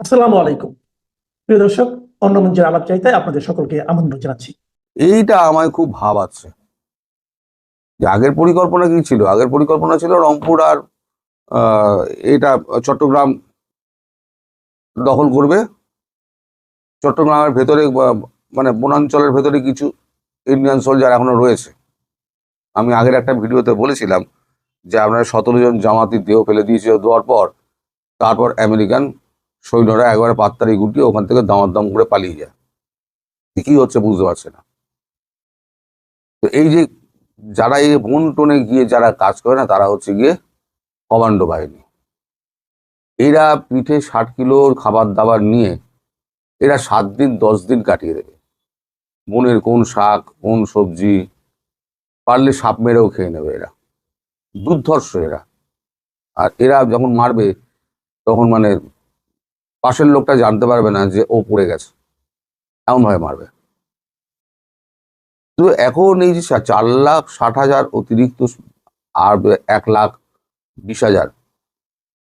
আসসালামু আলাইকুম। প্রিয় দর্শক, অন্য মঞ্চের আলাপ চাইতে আপনাদের সকলকে আমন্ত্রণ জানাচ্ছি। এইটা আমায় খুব ভাবাচ্ছে। যে আগের পরিকল্পনা কি ছিল? আগের পরিকল্পনা ছিল রংপুর আর এটা চট্টগ্রাম দখল করবে। চট্টগ্রামের ভেতরে মানে বনাঞ্চলের ভেতরে কিছু ইন্ডিয়ান সোলজার এখনও রয়েছে। আমি আগের একটা ভিডিওতে বলেছিলাম যে আপনারা সতেরো জন জামাতির দেহ ফেলে দিয়েছিল দেওয়ার পর, তারপর আমেরিকান সৈন্যরা একবারে পাত্তারি গুটিয়ে ওখান থেকে দামাদাম করে পালিয়ে যায়। কি হচ্ছে, বুঝতে পারছে না। তো এই যে যারা এই বন টনে গিয়ে যারা কাজ করে না, তারা হচ্ছে গিয়ে কমান্ডো বাহিনী। এরা পিঠে ষাট কিলোর খাবার দাবার নিয়ে এরা সাত দিন, দশ দিন কাটিয়ে দেবে। বনের কোন শাক, কোন সবজি, পারলে সাপ মেরেও খেয়ে নেবে এরা। দুর্ধর্ষ এরা। আর এরা যখন মারবে, তখন মানে পাশের লোকটা জানতে পারবে না যে ও পড়ে গেছে। এমনভাবে মারবে। তো এখন এই যে চার লাখ ষাট হাজার অতিরিক্ত আর এক লাখ বিশ হাজার।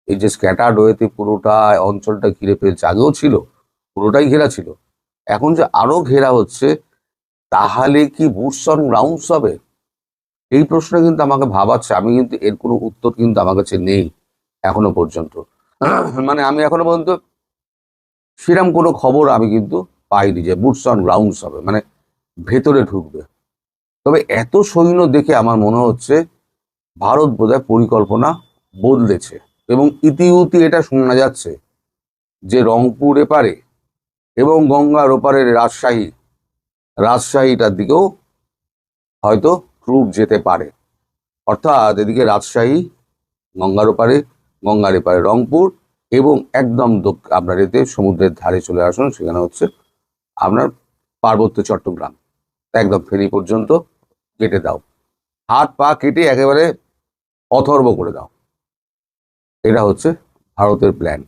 এই যে স্ক্যাটার্ড ওয়েতে পুরোটা অঞ্চলটা ঘিরে ফেলছে। আগেও ছিল, পুরোটাই ঘেরা ছিল। এখন যে আরও ঘেরা হচ্ছে, তাহলে কি বুটস অন গ্রাউন্ডস হবে? এই প্রশ্ন কিন্তু আমাকে ভাবাচ্ছে। আমি কিন্তু এর কোনো উত্তর কিন্তু আমার কাছে নেই এখনও পর্যন্ত। মানে আমি এখনও পর্যন্ত সেরকম কোনো খবর আমি কিন্তু পাইনি যে বুটস অন গ্রাউন্ডস হবে মানে ভেতরে ঢুকবে। তবে এত সৈন্য দেখে আমার মনে হচ্ছে ভারত বোধহয় পরিকল্পনা বদলেছে এবং ইতিউতি এটা শোনা যাচ্ছে যে রংপুর এপারে এবং গঙ্গার ওপারের রাজশাহী, রাজশাহীটার দিকেও হয়তো ট্রুপ যেতে পারে। অর্থাৎ এদিকে রাজশাহী, গঙ্গার ওপারে, গঙ্গার এপারে রংপুর এবং একদম আপনার এতে সমুদ্রের ধারে চলে আসুন, সেখানে হচ্ছে আপনার পার্বত্য চট্টগ্রাম। একদম ফেরি পর্যন্ত কেটে দাও। হাত পা কেটে একেবারে অথর্ব করে দাও। এটা হচ্ছে ভারতের প্ল্যান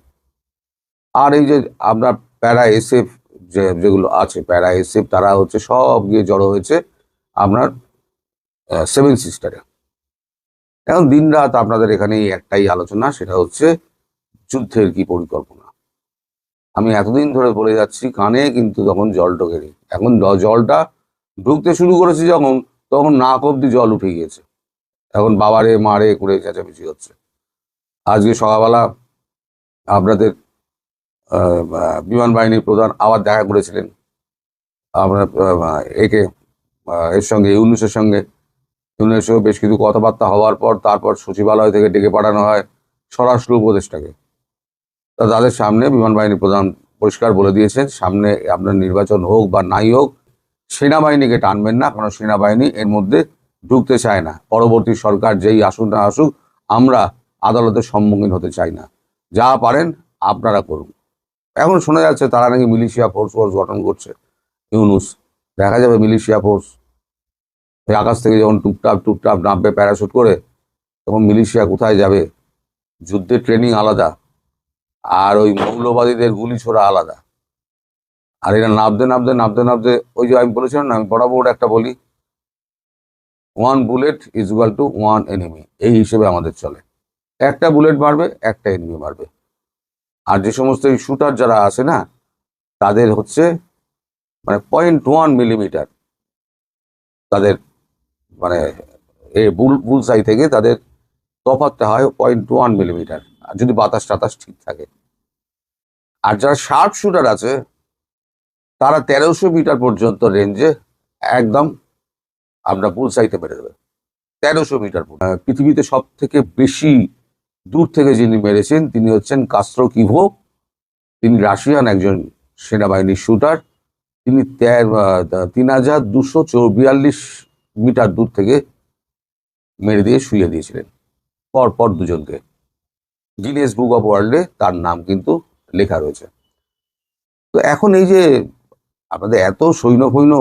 আর এই যে আপনার প্যারা এসএফ যে, যেগুলো আছে, প্যারা এসএফ, তারা হচ্ছে সব গিয়ে জড়ো হয়েছে আপনার সেভেন সিস্টারে এখন দিন রাত আপনাদের এখানে একটাই আলোচনা, সেটা হচ্ছে যুদ্ধের কি পরিকল্পনা? আমি এতদিন ধরে বলে যাচ্ছি, কানে কিন্তু তখন জল ঢোকেনি। এখন জলটা ঢুকতে শুরু করেছে যখন, তখন নাক অব্দি জল উঠে গিয়েছে। এখন বাবারে, মারে, করে চেঁচামেচি হচ্ছে। আজকে সকালবেলা আপনাদের বিমান বাহিনীর প্রধান আবার দেখা করেছিলেন। আপনার একে এর সঙ্গে, ইউনুসের সঙ্গে। ইউনুসের বেশ কিছু কথাবার্তা হওয়ার পর, তারপর সচিবালয় থেকে ডেকে পাঠানো হয় স্বরাষ্ট্র উপদেষ্টাকে। তাদের সামনে বিমান বাহিনী প্রধান পরিষ্কার বলে দিয়েছেন, সামনে আপনার নির্বাচন হোক বা নাই হোক, সেনাবাহিনীকে টানবেন না, কারণ সেনাবাহিনী এর মধ্যে ঢুকতে চায় না। পরবর্তী সরকার যেই আসুক না আসুক, আমরা আদালতের সম্মুখীন হতে চাই না। যা পারেন, আপনারা করুন। এখন শোনা যাচ্ছে তারা নাকি মিলিশিয়া ফোর্স ফোর্স গঠন করছে। ইউনুস, দেখা যাবে মিলিশিয়া ফোর্স। ওই আকাশ থেকে যখন টুপটাপ টুপটাপ নামবে প্যারাশুট করে, তখন মিলিশিয়া কোথায় যাবে? যুদ্ধের ট্রেনিং আলাদা। আর ওই মৌলবাদীদের গুলি ছোড়া আলাদা। আর এটা নামতে নামতে নামতে নামতে ওই যে আমি বলেছিলাম না, আমি বরাবর একটা বলি। One bullet is equal to one enemy এই হিসেবে আমাদের চলে। একটা বুলেট মারবে, একটা এনিমি মারবে। আর যে সমস্ত এই শুটার যারা আছে না, তাদের হচ্ছে মানে পয়েন্ট ওয়ান মিলিমিটার তাদের মানে এ বুল বুলসাই থেকে তাদের তফাতটা হয় পয়েন্ট ওয়ান মিলিমিটার যদি বাতাস টাতাস ঠিক থাকে। আর যারা শার্প শুটার আছে, তারা তেরোশো মিটার পর্যন্ত রেঞ্জে একদম আমরা বুলসাইতে মেরে দেবে। তেরোশো মিটার পৃথিবীতে সব থেকে বেশি দূর থেকে যিনি মেরেছেন, তিনি হচ্ছেন কাস্ত্রো কিভো। তিনি রাশিয়ান একজন সেনাবাহিনীর শুটার তিনি তিন হাজার দুশো চৌবিয়াল্লিশ মিটার দূর থেকে মেরে দিয়ে শুয়ে দিয়েছিলেন। পর পর দুজনকে। গিনেস বুক অফ ওয়ার্ল্ডে তার নাম কিন্তু লেখা রয়েছে। তো এখন এই যে আপনাদের এত সৈন্য ফৈন্য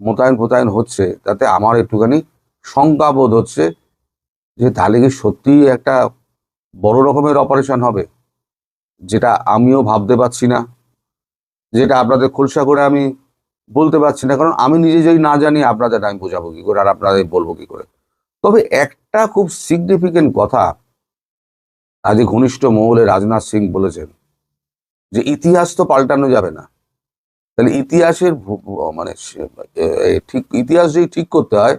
মোতায়েন ফোতায়েন হচ্ছে, তাতে আমার একটুখানি শঙ্কাবোধ হচ্ছে যে তাহলে কি সত্যিই একটা বড় রকমের অপারেশন হবে, যেটা আমিও ভাবতে পারছি না, যেটা আপনাদের খোলসা করে আমি বলতে পারছি না, কারণ আমি নিজে যদি না জানি আপনাদের আমি বোঝাবো কি করে আর আপনাদের বলব কী করে। তবে একটা খুব সিগনিফিকেন্ট কথা আজ ঘনিষ্ঠ মহলে রাজনাথ সিং বলেছেন যে ইতিহাস তো পাল্টানো যাবে না। তাহলে ইতিহাসের মানে ঠিক, ইতিহাস যদি ঠিক করতে হয়,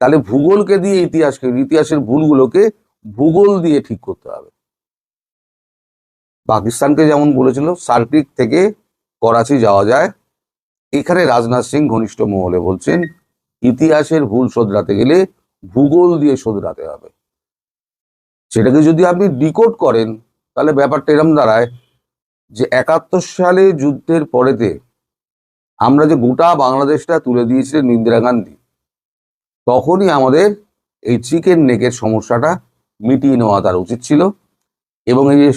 তাহলে ভূগোলকে দিয়ে ইতিহাসকে, ইতিহাসের ভুলগুলোকে ভূগোল দিয়ে ঠিক করতে হবে। পাকিস্তানকে যেমন বলেছিল, সার্কিট থেকে করাচি যাওয়া যায়। এখানে রাজনাথ সিং ঘনিষ্ঠ মহলে বলছেন, ইতিহাসের ভুল শোধরাতে গেলে ভূগোল দিয়ে শোধরাতে হবে। সেটাকে যদি আপনি ডিকোড করেন, তাহলে ব্যাপারটা এরম দাঁড়ায় যে একাত্তর সালে যুদ্ধের পরেতে আমরা যে গোটা বাংলাদেশটা তুলে দিয়েছিলেন ইন্দিরা গান্ধী, তখনই আমাদের এই চিকেন নেকের সমস্যাটা মিটিয়ে নেওয়া তার উচিত ছিল। এবং এই যে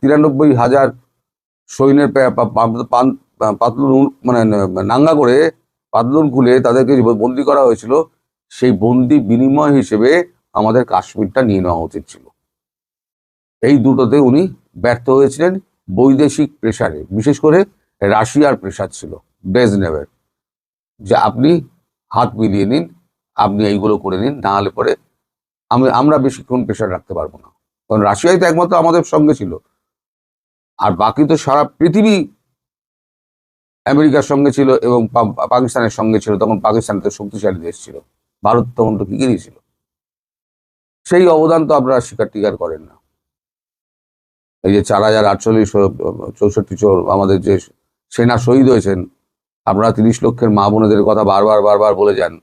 তিরানব্বই হাজার সৈন্যের পাতলুন মানে নাঙ্গা করে পাতলুন খুলে তাদেরকে বন্দি করা হয়েছিল, সেই বন্দি বিনিময় হিসেবে আমাদের কাশ্মীরটা নিয়ে নেওয়া উচিত ছিল। এই দুটোতে উনি ব্যর্থ হয়েছিলেন, বৈদেশিক প্রেসারে বিশেষ করে রাশিয়ার প্রেসার ছিল ব্রেজনেভের যে আপনি হাত মিলিয়ে নিন, আপনি এইগুলো করে নিন, না হলে পরে আমি, আমরা বেশিক্ষণ প্রেশার রাখতে পারব না। কারণ রাশিয়াই তো একমাত্র আমাদের সঙ্গে ছিল। আর বাকি তো সারা পৃথিবী আমেরিকার সঙ্গে ছিল এবং পাকিস্তানের সঙ্গে ছিল, তখন পাকিস্তান তো শক্তিশালী দেশ ছিল। ভারত তখন তো কিকিরই ছিল। সেই অবদান তো আপনারা স্বীকার টিকার করেন না। এই যে চার হাজার আটচল্লিশ চৌষট্টি আমাদের যে সেনা শহীদ হয়েছেন, আপনারা তিরিশ লক্ষের মা বোনেদের কথা বারবার বারবার বলে যান।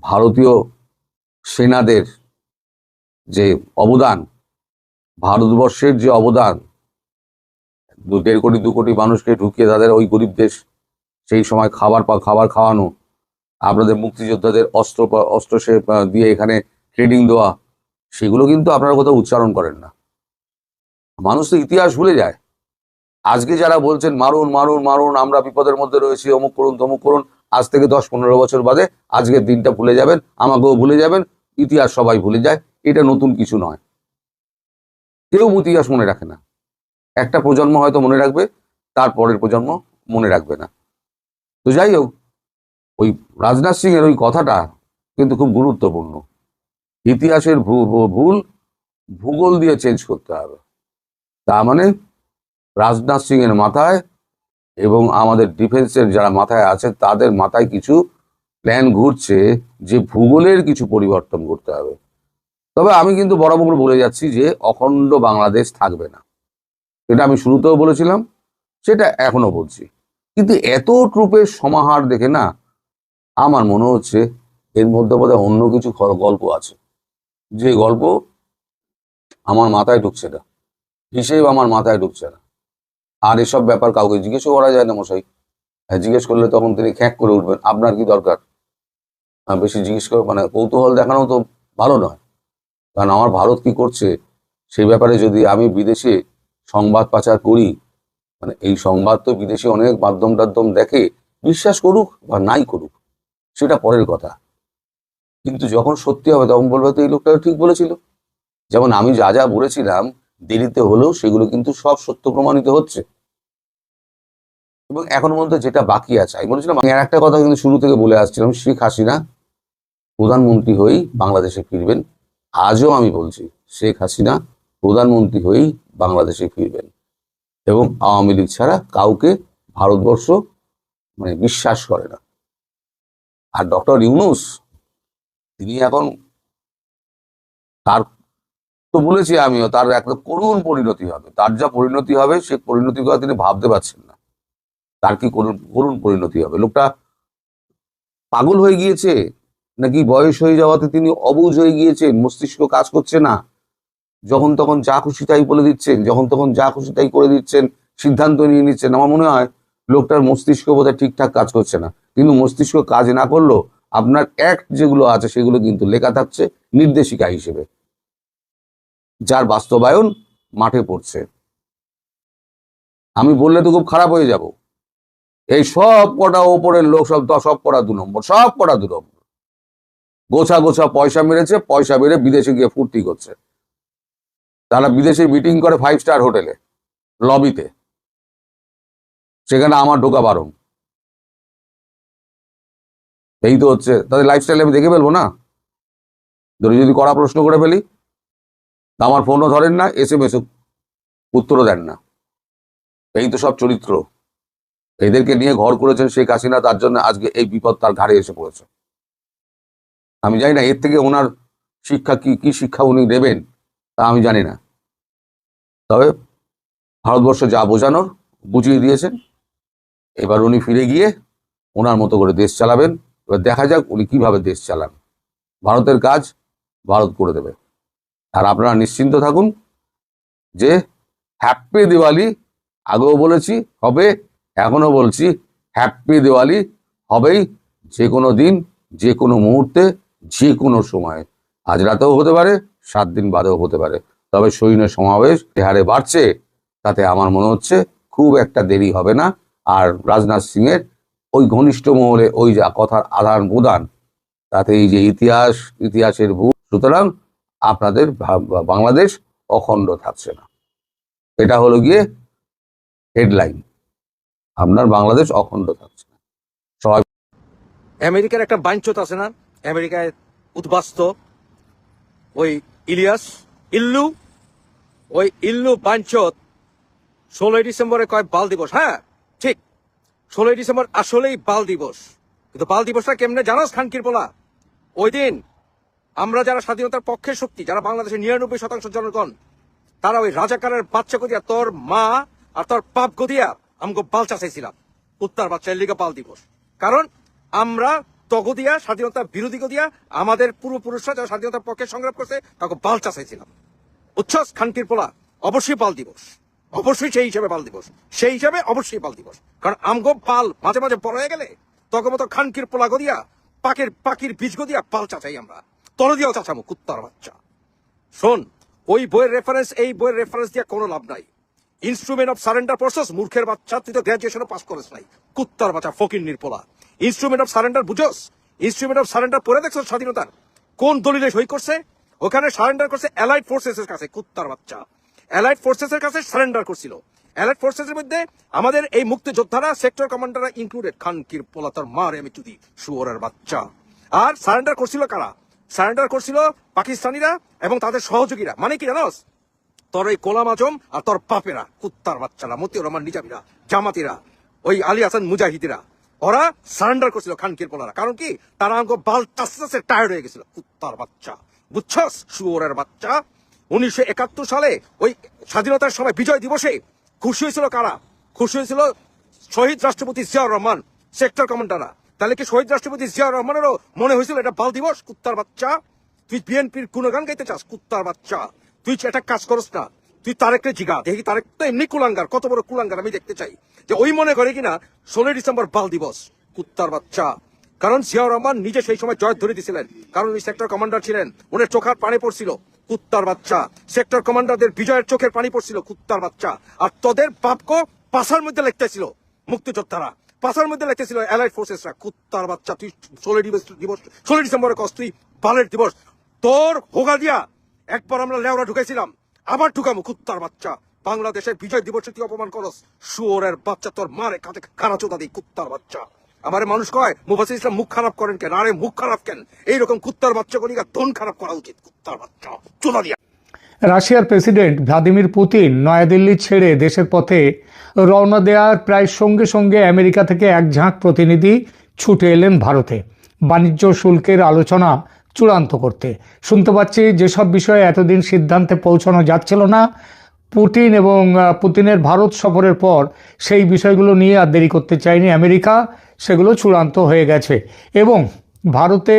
ভারতীয় সেনাদের যে অবদান, ভারতবর্ষের যে অবদান, দু, দেড় কোটি, দু কোটি মানুষকে ঢুকিয়ে তাদের ওই গরিব দেশ, সেই সময় খাবার পা- খাবার খাওয়ানো, আপনাদের মুক্তিযোদ্ধাদের অস্ত্র অস্ত্র দিয়ে এখানে ট্রেনিং দেওয়া সেগুলো কিন্তু আপনারা কোথাও উচ্চারণ করেন না। মানুষ তো ইতিহাস ভুলে যায়। আজকে যারা বলছেন, মারুন মারুন মারুন, আমরা বিপদের মধ্যে রয়েছি, অমুক করুন, তমুক করুন, আজ থেকে দশ, পনেরো বছর বাদে আজকের দিনটা ভুলে যাবেন, আমাকেও ভুলে যাবেন। ইতিহাস সবাই ভুলে যায়, এটা নতুন কিছু নয়। কেউ ইতিহাস মনে রাখে না। একটা প্রজন্ম হয়তো মনে রাখবে, তার পরের প্রজন্ম মনে রাখবে না। তো যাই হোক, ওই রাজনাথ সিং এর ওই কথাটা কিন্তু খুব গুরুত্বপূর্ণ। ইতিহাসের ভুল ভূগোল দিয়ে চেঞ্জ করতে হবে। তা মানে রাজনাথ সিং এর মাথায় এবং আমাদের ডিফেন্সের যারা মাথায় আছে, তাদের মাথায় কিছু প্ল্যান ঘুরছে যে ভূগোলের কিছু পরিবর্তন করতে হবে। তবে আমি কিন্তু বরাবর বলে যাচ্ছি যে অখণ্ড বাংলাদেশ থাকবে না। এটা আমি শুরুতেও বলেছিলাম, সেটা এখনও বলছি। কিন্তু এত ট্রুপের সমাহার দেখে না আমার মনে হচ্ছে এর মধ্যে বোধহয় অন্য কিছু গল্প আছে। যে গল্প আমার মাথায় ঢুকছে না। হিসেব আমার মাথায় ঢুকছে না। আর এসব ব্যাপার কাউকে জিজ্ঞেসও করা যায় না মশাই। হ্যাঁ, জিজ্ঞেস করলে তখন তিনি খ্যাঁক করে উঠবেন আপনার কি দরকার? বেশি জিজ্ঞেস করে মানে কৌতূহল দেখানো তো ভালো নয়। কারণ আমার ভারত কি করছে সেই ব্যাপারে যদি আমি বিদেশে সংবাদ পাচার করি মানে এই সংবাদ তো বিদেশে অনেক মাধ্যম টাধ্যম দেখে বিশ্বাস করুক বা নাই করুক সেটা পরের কথা। কিন্তু যখন সত্যি হবে, তখন বলবে তো এই লোকটা ঠিক বলেছিল। যেমন আমি যা যা বলেছিলাম, দেরিতে হলেও সেগুলো কিন্তু সব সত্য প্রমাণিত হচ্ছে। এবং এখন পর্যন্ত যেটা বাকি আছে, আমি বলেছিলাম আর একটা কথা কিন্তু শুরু থেকে বলে আসছিলাম, শেখ হাসিনা, প্রধানমন্ত্রী হয়েই বাংলাদেশে ফিরবেন। আজও আমি বলছি, শেখ হাসিনা প্রধানমন্ত্রী হয়েই বাংলাদেশে ফিরবেন। এবং আওয়ামী লীগ ছাড়া কাউকে ভারতবর্ষ মানে বিশ্বাস করে না। আর ডক্টর ইউনুস তিনি এখন তার তো বলেছি আমিও, তার একটা করুণ পরিণতি হবে। তার যা পরিণতি হবে, সে পরিণতির কথা তিনি ভাবতে পারছেন না। তার কি করুণ করুণ পরিণতি হবে? লোকটা পাগল হয়ে গিয়েছে? নাকি বয়স হয়ে যাওয়াতে তিনি অবুঝ হয়ে গিয়েছেন মস্তিষ্ক কাজ করছে না? যখন তখন যা খুশি তাই বলে দিচ্ছেন, যখন তখন যা খুশি তাই করে দিচ্ছেন, সিদ্ধান্ত নিয়ে নিচ্ছেন। আমার মনে হয় লোকটার মস্তিষ্ক বোধহয় ঠিকঠাক কাজ করছে না। কিন্তু মস্তিষ্ক কাজ না করলেও আপনার অ্যাক্ট যেগুলো আছে সেগুলো কিন্তু লেখা থাকছে নির্দেশিকা হিসেবে। যার বাস্তবায়ন মাঠে পড়ছে। আমি বললে তো খুব খারাপ হয়ে যাব। এই সব কটা ওপরের লোক, সব সব কটা দু নম্বর, সব কটা দু নম্বর। গোছা গোছা পয়সা মেরেছে, পয়সা মেরে বিদেশে গিয়ে ফুর্তি করছে। তারা বিদেশে মিটিং করে ফাইভ স্টার হোটেলে লবিতে সেখানে আমার ঢোকা বারণ এই তো হচ্ছে, তাদের লাইফস্টাইল আমি দেখে ফেলব না? ধরে যদি কড়া প্রশ্ন করে ফেলি, তা আমার ফোনও ধরেন না এস এম এস উত্তরও দেন না। এই তো সব চরিত্র। এদেরকে নিয়ে ঘর করেছেন শেখ হাসিনা, তার জন্য আজকে এই বিপদ তার ঘাড়ে এসে পড়েছে। আমি জানি না, এর থেকে ওনার শিক্ষা কি কি শিক্ষা উনি দেবেন, তা আমি জানি না। তবে ভারতবর্ষ যা বোঝানোর, বুঝিয়ে দিয়েছেন। এবার উনি ফিরে গিয়ে ওনার মতো করে দেশ চালাবেন। এবার দেখা যাক উনি কীভাবে দেশ চালান। ভারতের কাজ ভারত করে দেবে। আর আপনারা নিশ্চিন্ত থাকুন যে হ্যাপি দিওয়ালি আগেও বলেছি, হবে এখনও বলছি হ্যাপি দিওয়ালি হবেই যে কোনো দিন যে কোনো মুহূর্তে যে কোনো সময়। আজ রাতেও হতে পারে, সাত দিন বাদেও হতে পারে। তবে সৈন্য সমাবেশ যে হারে বাড়ছে, তাতে আমার মনে হচ্ছে খুব একটা দেরি হবে না। আর রাজনাথ সিং এর ওই ঘনিষ্ঠ মহলে ওই যা কথার আদান প্রদান, তাতে এই যে ইতিহাস, ইতিহাসের ভূ সুতরাং আপনাদের বাংলাদেশ অখণ্ড থাকছে না। এটা হলো গিয়ে হেডলাইন আপনার বাংলাদেশ অখণ্ড থাকছে না। সবাই আমেরিকার একটা বাঞ্চত আছে না? আমেরিকায় উদ্বাস্ত ওই ইলিয়াস, ইল্লু, ওই ইল্লু বাঞ্চত ষোলোই ডিসেম্বরে কয় বাল দিবস হ্যাঁ? ষোলোই ডিসেম্বর আসলেই বাল দিবস। কিন্তু বাল দিবসটা কেমনে জানাস খানকির পোলা? ওই দিন আমরা যারা স্বাধীনতার পক্ষের শক্তি, যারা বাংলাদেশের নিরানব্বই শতাংশ জনগণ, তারা ওই রাজাকারের বাচ্চা গদিয়া, তোর মা আর তোর পাপ গদিয়া আমাকে বাল চাষাইছিলাম উত্তর বাচ্চার লিগে বাল দিবস। কারণ আমরা তগদিয়া স্বাধীনতা বিরোধী গদিয়া, আমাদের পূর্বপুরুষরা যারা স্বাধীনতার পক্ষে সংগ্রাম করছে, তাকে বাল চাষাইছিলাম উচ্ছ্বাস খানকির পোলা? অবশ্যই বাল দিবস। অবশ্যই সেই হিসাবে পাল দিবস। সেই হিসাবে অবশ্যই পাল দিবস। কারণ আমগো পাল মাঝে মাঝে বড় গেলে তখন মতো খানকির পোলা গদিয়া, পাকের পাখির বীজ গদিয়া পাল চাচাই আমরা। তল দিয়েও চাচামো, কুত্তার বাচ্চা। শোন, ওই বইয়ের রেফারেন্স এই বইয়ের রেফারেন্স দিয়ে কোনো লাভ নাই। ইনস্ট্রুমেন্ট অফ সারেন্ডার প্রসেস মূর্খের বাচ্চা, তুই তো গ্রাজুয়েশনও পাস করিস নাই। কুত্তার বাচ্চা ফকির নির্পলা ইনস্ট্রুমেন্ট অফ সারেন্ডার বুঝোস? ইনস্ট্রুমেন্ট অফ সারেন্ডার পড়ে দেখছ স্বাধীনতার? কোন দলিলে সই করছে? ওখানে সারেন্ডার করছে অ্যালাইড ফোর্সেস এর কাছে, কুত্তার বাচ্চা। অ্যালাইড ফোর্সেস এর কাছে সারেন্ডার করছিল। অ্যালাইড ফোর্সেস এর মধ্যে আমাদের এই মুক্তিযোদ্ধারা সেক্টর কমান্ডাররা ইনক্লুডেড খানকির পোলা তোর মারে আমি চুদি, শুয়োরের বাচ্চা। আর সারেন্ডার করছিল কারা? সারেন্ডার করছিল পাকিস্তানিরা এবং তাদের সহযোগীরা। মানে কি জানোস? তোর এই কোলাম আজম আর তোর বাপেরা, কুত্তার বাচ্চারা, মতিউর রহমান নিজামিরা, জামাতিরা, ওই আলী হাসান মুজাহিদিরা, ওরা সারেন্ডার করছিল খানকির পোলারা। কারণ কি? তারা আমাকে বাল টাসে টায়ার্ড হয়ে গেছিল। কুত্তার বাচ্চা। বুঝছস? শুয়োরের বাচ্চা। উনিশশো একাত্তর সালে ওই স্বাধীনতার সময় বিজয় দিবসে খুশি হয়েছিল কারা? খুশি হয়েছিল শহীদ রাষ্ট্রপতি জিয়াউর রহমান, সেক্টর কমান্ডাররা। তাহলে কি শহীদ রাষ্ট্রপতি জিয়াউর রহমানেরও মনে হয়েছিল এটা বাল দিবস? কুত্তার বাচ্চা। তুই বিএনপির গুণগান গাইতে চাস, কুত্তার বাচ্চা। তুই এটা কাজ করস না। তুই তারেককে জিগা। দেখি তারেক তো এমনি কুলাঙ্গার, কত বড় কুলাঙ্গার আমি দেখতে চাই। যে ওই মনে করে কিনা ষোলোই ডিসেম্বর বাল দিবস, কুত্তার বাচ্চা। কারণ জিয়াউর রহমান নিজে সেই সময় জয় ধরে দিয়েছিলেন কারণ উনি সেক্টর কমান্ডার ছিলেন। উনি চোখার পানি পড়ছিল। কুত্তার বাচ্চা। সেক্টর কমান্ডারদের বিজয়ের চোখের পানি পড়ছিল, কুত্তার বাচ্চা। আর তোদের বাপকো পাশার মধ্যে লিখতেছিল, মুক্তিযোদ্ধারা। পাশার মধ্যে লিখতেছিল অ্যালাইড ফোর্সেসরা কুত্তার বাচ্চা, তুই ষোলোই দিবস দিবস ষোলোই ডিসেম্বরে কস, তুই বালের দিবস। তোর হোগা দিয়া একবার আমরা লেওরা ঢুকাইছিলাম, আবার ঢুকামো কুত্তার বাচ্চা। বাংলাদেশের বিজয় দিবসে তুই অপমান করস, শুয়োরের বাচ্চা তোর মারে কাছে খানা চোদা দিই, কুত্তার বাচ্চা। আমারে মানুষ কয় মুফাসির ইসলাম মুখ খারাপ করেন কেন? আরে মুখ খারাপ কেন? এইরকম কুত্তার বাচ্চা করিকা ধন খারাপ করা উচিত কুত্তার বাচ্চা। চোদা দিয়া। রাশিয়ার প্রেসিডেন্ট ভ্লাদিমির পুতিন নয়াদিল্লি ছেড়ে দেশের পথে রওনা দেওয়ার প্রায় সঙ্গে সঙ্গে আমেরিকা থেকে এক ঝাঁক প্রতিনিধি ছুটে এলেন ভারতে। বাণিজ্য শুল্কের আলোচনা চূড়ান্ত করতে। শুনতে পাচ্ছি যেসব বিষয়ে এতদিন সিদ্ধান্তে পৌঁছানো যাচ্ছিল না, পুতিন এবং পুতিনের ভারত সফরের পর সেই বিষয়গুলো নিয়ে আর দেরি করতে চায়নি আমেরিকা। সেগুলো চূড়ান্ত হয়ে গেছে। এবং ভারতে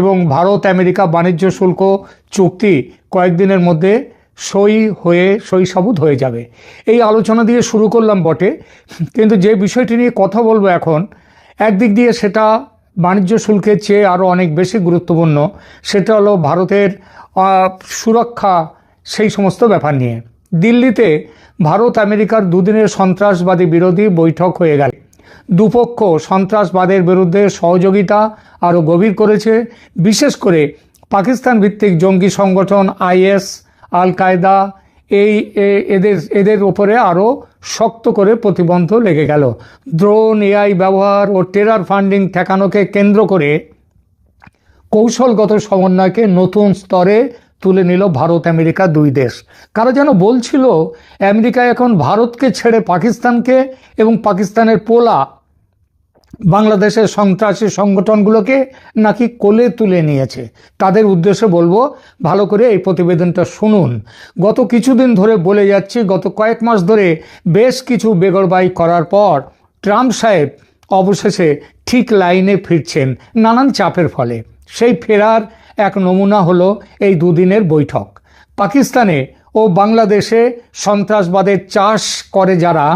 এবং ভারত আমেরিকা বাণিজ্য শুল্ক চুক্তি কয়েকদিনের মধ্যে সই হয়ে, সই সাবুত হয়ে যাবে। এই আলোচনা দিয়ে শুরু করলাম বটে। কিন্তু যে বিষয়টি নিয়ে কথা বলব এখন, একদিক দিয়ে সেটা বাণিজ্য শুল্কের চেয়ে আরও অনেক বেশি গুরুত্বপূর্ণ, সেটা হলো ভারতের সুরক্ষা, সেই সমস্ত ব্যাপার নিয়ে। দিল্লিতে ভারত আমেরিকার দুদিনের সন্ত্রাসবাদী বিরোধী বৈঠক হয়ে গেল। দুপক্ষ সন্ত্রাসবাদের বিরুদ্ধে সহযোগিতা আরও গভীর করেছে, বিশেষ করে পাকিস্তান ভিত্তিক জঙ্গি সংগঠন আইএস আল কায়দা এই এদের এদের ওপরে আরও শক্ত করে প্রতিবন্ধ লেগে গেল। ড্রোন, এআই ব্যবহার ও টেরার ফান্ডিং ঠেকানোকে কেন্দ্র করে কৌশলগত সমন্বয়কে নতুন স্তরে তুলে নিল ভারত, আমেরিকা দুই দেশ। কারা যেন বলছিল, আমেরিকা এখন ভারতকে ছেড়ে পাকিস্তানকে এবং পাকিস্তানের পোলা বাংলাদেশের সন্ত্রাসী সংগঠনগুলোকে নাকি কোলে তুলে নিয়েছে। তাদের উদ্দেশ্যে বলব, ভালো করে এই প্রতিবেদনটা শুনুন। গত কিছুদিন ধরে বলে যাচ্ছি, গত কয়েক মাস ধরে বেশ কিছু বেগরবাই করার পর ট্রাম্প সাহেব অবশেষে ঠিক লাইনে ফিরছেন, নানান চাপের ফলে। সেই ফেরার এক নমুনা হলো এই দুদিনের বৈঠক। পাকিস্তানে ও বাংলাদেশে সন্ত্রাসবাদের চাষ করে যারা,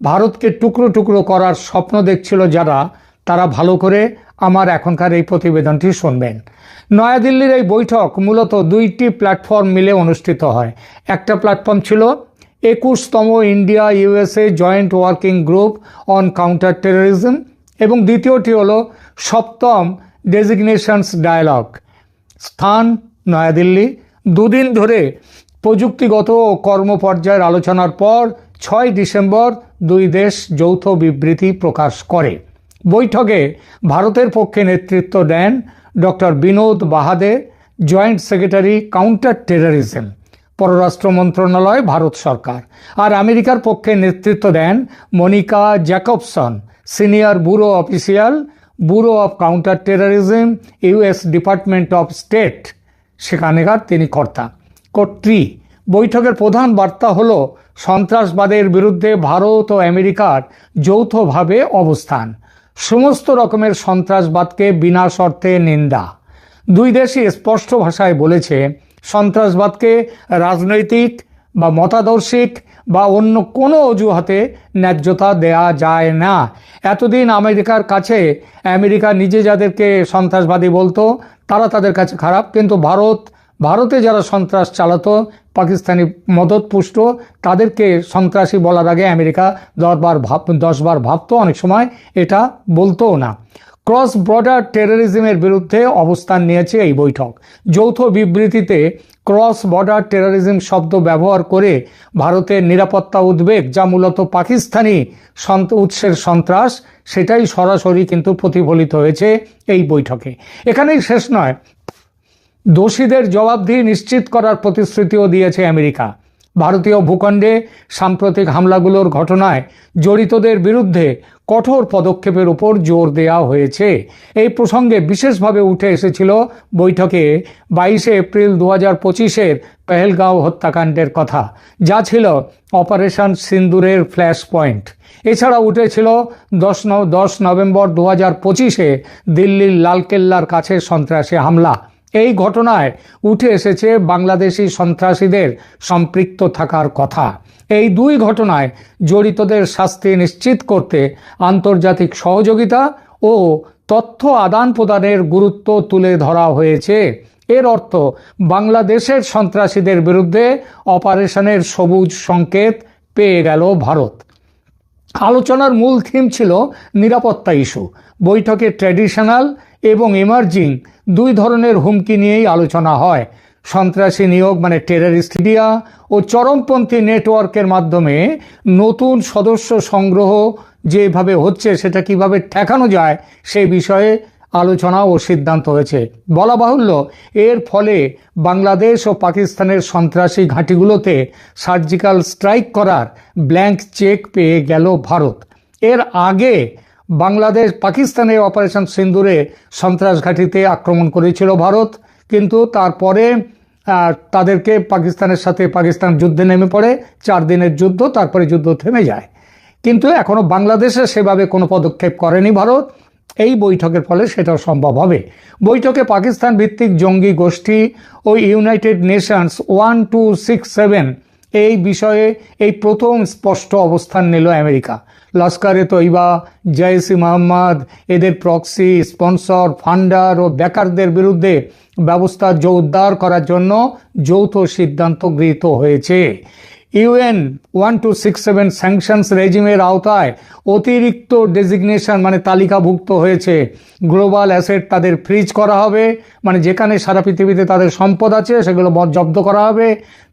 ভারতকে টুকরো টুকরো করার স্বপ্ন দেখছিল যারা, তারা ভালো করে আমার এখনকার এই প্রতিবেদনটি শুনবেন। নয়াদিল্লির এই বৈঠক মূলত দুইটি প্ল্যাটফর্ম মিলে অনুষ্ঠিত হয়। একটা প্ল্যাটফর্ম ছিল একুশতম India USA joint working group on counter terrorism এবং দ্বিতীয়টি হলো সপ্তম ডেজিগনেশনস ডায়ালগ। স্থান, নয়াদিল্লি। দুদিন ধরে প্রযুক্তিগত ও কর্মপর্যায়ের আলোচনার পর ছয় ডিসেম্বর দুই দেশ যৌথ বিবৃতি প্রকাশ করে। বৈঠকে ভারতের পক্ষে নেতৃত্ব দেন doctor Vinod Bahade, joint secretary counter terrorism, পররাষ্ট্র মন্ত্রণালয়, ভারত সরকার। আর আমেরিকার পক্ষে নেতৃত্ব দেন Monica Jacobson, senior bureau official bureau of counter terrorism US department of state সেখানেকার তিনি কর্তা। কর্ত্রী বৈঠকের প্রধান বার্তা হল সন্ত্রাসবাদের বিরুদ্ধে ভারত ও আমেরিকার যৌথভাবে অবস্থান। সমস্ত রকমের সন্ত্রাসবাদকে বিনা শর্তে নিন্দা। দুই দেশই স্পষ্ট ভাষায় বলেছে, সন্ত্রাসবাদকে রাজনৈতিক বা মতাদর্শিক বা অন্য কোনো অজুহাতে ন্যায্যতা দেয়া যায় না। এতদিন আমেরিকার কাছে আমেরিকা নিজে যাদেরকে সন্ত্রাসবাদী বলতো, তারা তাদের কাছে খারাপ। কিন্তু ভারত, ভারতে যারা সন্ত্রাস চালাতো, পাকিস্তানি মদত পুষ্ট, তাদেরকে সন্ত্রাসী বলার আগে আমেরিকা দশবার ভাব, দশবার ভাবতো, অনেক সময় এটা বলতোও না। ক্রস বর্ডার টেরোরিজমের বিরুদ্ধে অবস্থান নিয়েছে এই বৈঠক। যৌথ বিবৃতিতে ক্রস বর্ডার টেরারিজম শব্দ ব্যবহার করে ভারতের নিরাপত্তা উদ্বেগ, যা মূলত পাকিস্তানি উৎসের সন্ত্রাস, সেটাই সরাসরি কিন্তু প্রতিফলিত হয়েছে এই বৈঠকে। এখানেই শেষ নয়। দোষীদের জবাবদিহি নিশ্চিত করার প্রতিশ্রুতিও দিয়েছে আমেরিকা। ভারতীয় ভূখণ্ডে সাম্প্রতিক হামলাগুলোর ঘটনায় জড়িতদের বিরুদ্ধে কঠোর পদক্ষেপের উপর জোর দেওয়া হয়েছে। এই প্রসঙ্গে বিশেষভাবে উঠে এসেছিল বৈঠকে বাইশে এপ্রিল দু হাজার পঁচিশের পেহেলগাঁও হত্যাকাণ্ডের কথা, যা ছিল অপারেশন সিন্দুরের ফ্ল্যাশ পয়েন্ট। এছাড়া উঠেছিল দশ দশ নভেম্বর দু হাজার পঁচিশে দিল্লির লালকেল্লার কাছে সন্ত্রাসী হামলা। এই ঘটনায় উঠে এসেছে বাংলাদেশি সন্ত্রাসীদের সম্পৃক্ত থাকার কথা। এই দুই ঘটনায় জড়িতদের শাস্তি নিশ্চিত করতে আন্তর্জাতিক সহযোগিতা ও তথ্য আদান প্রদানের গুরুত্ব তুলে ধরা হয়েছে। এর অর্থ, বাংলাদেশের সন্ত্রাসীদের বিরুদ্ধে অপারেশনের সবুজ সংকেত পেয়ে গেল ভারত। আলোচনার মূল থিম ছিল নিরাপত্তা ইস্যু। বৈঠকে ট্র্যাডিশনাল এবং এমার্জিং দুই ধরনের হুমকি নিয়েই আলোচনা হয়। সন্ত্রাসী নিয়োগ মানে টেররিস্ট ইন্ডিয়া ও চরমপন্থী নেটওয়ার্কের মাধ্যমে নতুন সদস্য সংগ্রহ যেভাবে হচ্ছে সেটা কীভাবে ঠেকানো যায় সেই বিষয়ে আলোচনা ও সিদ্ধান্ত হয়েছে। বলা বাহুল্য, এর ফলে বাংলাদেশ ও পাকিস্তানের সন্ত্রাসী ঘাঁটিগুলোতে সার্জিক্যাল স্ট্রাইক করার ব্ল্যাঙ্ক চেক পেয়ে গেল ভারত। এর আগে বাংলাদেশ পাকিস্তানের অপারেশন সিন্দুরে সন্ত্রাস ঘাঁটিতে আক্রমণ করেছিল ভারত, কিন্তু তারপরে তাদেরকে পাকিস্তানের সাথে পাকিস্তান যুদ্ধে নেমে পড়ে। চার দিনের যুদ্ধ, তারপরে যুদ্ধ থেমে যায়। কিন্তু এখনও বাংলাদেশে সেভাবে কোনো পদক্ষেপ করেনি ভারত। এই বৈঠকের ফলে সেটা সম্ভব হবে। বৈঠকে পাকিস্তান ভিত্তিক জঙ্গি গোষ্ঠী ও United Nations one, two, six, seven এই বিষয়ে এই প্রথম স্পষ্ট অবস্থান নিল আমেরিকা। লস্করে তৈবা জয়সি মোহাম্মদ, এদের প্রক্সি স্পন্সর ফান্ডার ও বেকারদের বিরুদ্ধে ব্যবস্থা জোরদার করার জন্য যৌথ সিদ্ধান্ত গৃহীত হয়েছে। UN one two six seven sanctions রেজিমের আওতায় অতিরিক্ত ডেজিগনেশন মানে তালিকাভুক্ত হয়েছে। গ্লোবাল অ্যাসেট তাদের ফ্রিজ করা হবে মানে যেখানে সারা পৃথিবীতে তাদের সম্পদ আছে সেগুলো জব্দ করা হবে,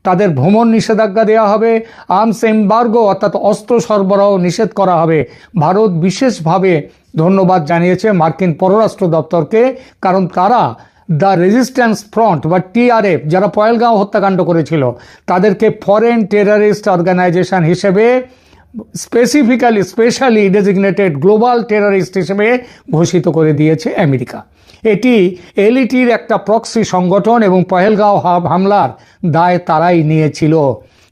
তাদের ভ্রমণ নিষেধাজ্ঞা দেওয়া হবে আর্মস এম্বার্গো অর্থাৎ অস্ত্র সরবরাহ নিষেধ করা হবে। ভারত বিশেষভাবে ধন্যবাদ জানিয়েছে মার্কিন পররাষ্ট্র দপ্তরকে, কারণ তারা দ্য রেজিস্ট্যান্স ফ্রন্ট বা টিআরএফ, যারা পয়েলগাঁও হত্যাকাণ্ড করেছিল, তাদেরকে ফরেন টেরারিস্ট অর্গানাইজেশন হিসেবে specifically specially designated global terrorist হিসেবে ঘোষিত করে দিয়েছে আমেরিকা। এটি এলইটির একটা প্রক্সি সংগঠন এবং পহেলগাঁও হামলার দায় তারাই নিয়েছিল।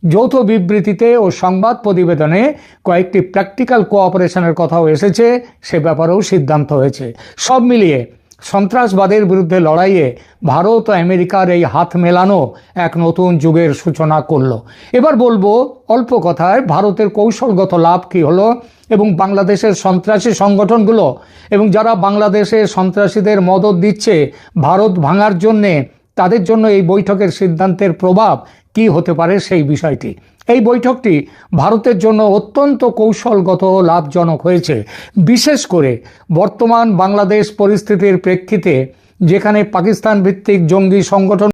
যৌথ বিবৃতিতে ও সংবাদ প্রতিবেদনে কয়েকটি প্র্যাকটিক্যাল কোঅপারেশনের কথাও এসেছে, সে ব্যাপারেও সিদ্ধান্ত হয়েছে। সব মিলিয়ে সন্ত্রাসবাদের বিরুদ্ধে লড়াইয়ে ভারত ও আমেরিকার এই হাত মেলানো এক নতুন যুগের সূচনা করল। এবার বলব অল্প কথায় ভারতের কৌশলগত লাভ কি হলো এবং বাংলাদেশের সন্ত্রাসী সংগঠনগুলো এবং যারা বাংলাদেশে সন্ত্রাসীদের মদত দিচ্ছে ভারত ভাঙার জন্যে, তাদের জন্য এই বৈঠকের সিদ্ধান্তের প্রভাব কি হতে পারে সেই বিষয়টি। এই বৈঠকটি ভারতের জন্য অত্যন্ত কৌশলগত লাভজনক হয়েছে। বিশেষ করে বর্তমান বাংলাদেশ পরিস্থিতির প্রেক্ষিতে, যেখানে পাকিস্তান ভিত্তিক জঙ্গি সংগঠন